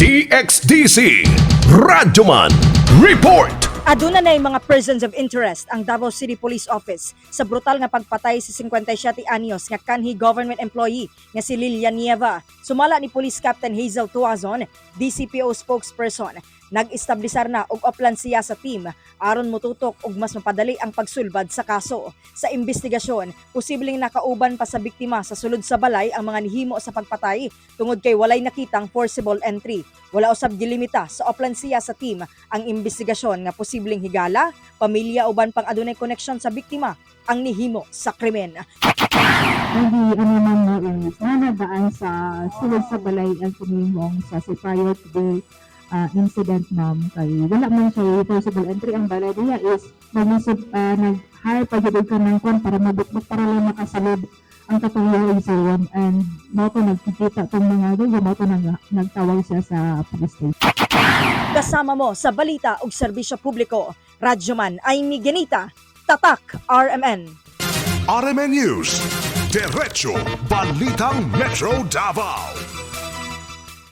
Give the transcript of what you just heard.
DXDC Radyoman Report Aduna na mga persons of interest ang Davao City Police Office sa brutal nga pagpatay sa 57 anyos nga kanhi government employee nga si Lilian Nieva. Sumala ni Police Captain Hazel Tuazon, DCPO spokesperson, nag-establisar na og uplan siya sa team aron motutok og mas mapadali ang pagsulbad sa kaso. Sa investigasyon, posibleng nakauban pa sa biktima sa sulod sa balay ang mga nihimo sa pagpatay tungod kay walay nakitang forcible entry. Wala usab gilimita sa uplan siya sa team ang investigasyon nga posibleng higala, pamilya uban pang adunay koneksyon sa biktima ang nihimo sa krimen. hindi ano man is nanadaan sa sulod sa balay ang sumimong sa si prior to the uh, incident nam kay wala man siya possible entry ang balay niya is nagmisod uh, nag-hire pa gid ka ng kwan para mabukbuk para lang makasalod ang katulong sa one and mo to nagkikita tong mga doon mo to nag, nagtawag siya sa police station Kasama mo sa balita ug serbisyo publiko. Radyoman ay Miguelita, Tatak RMN. RMN News Diretso Balitang Metro Davao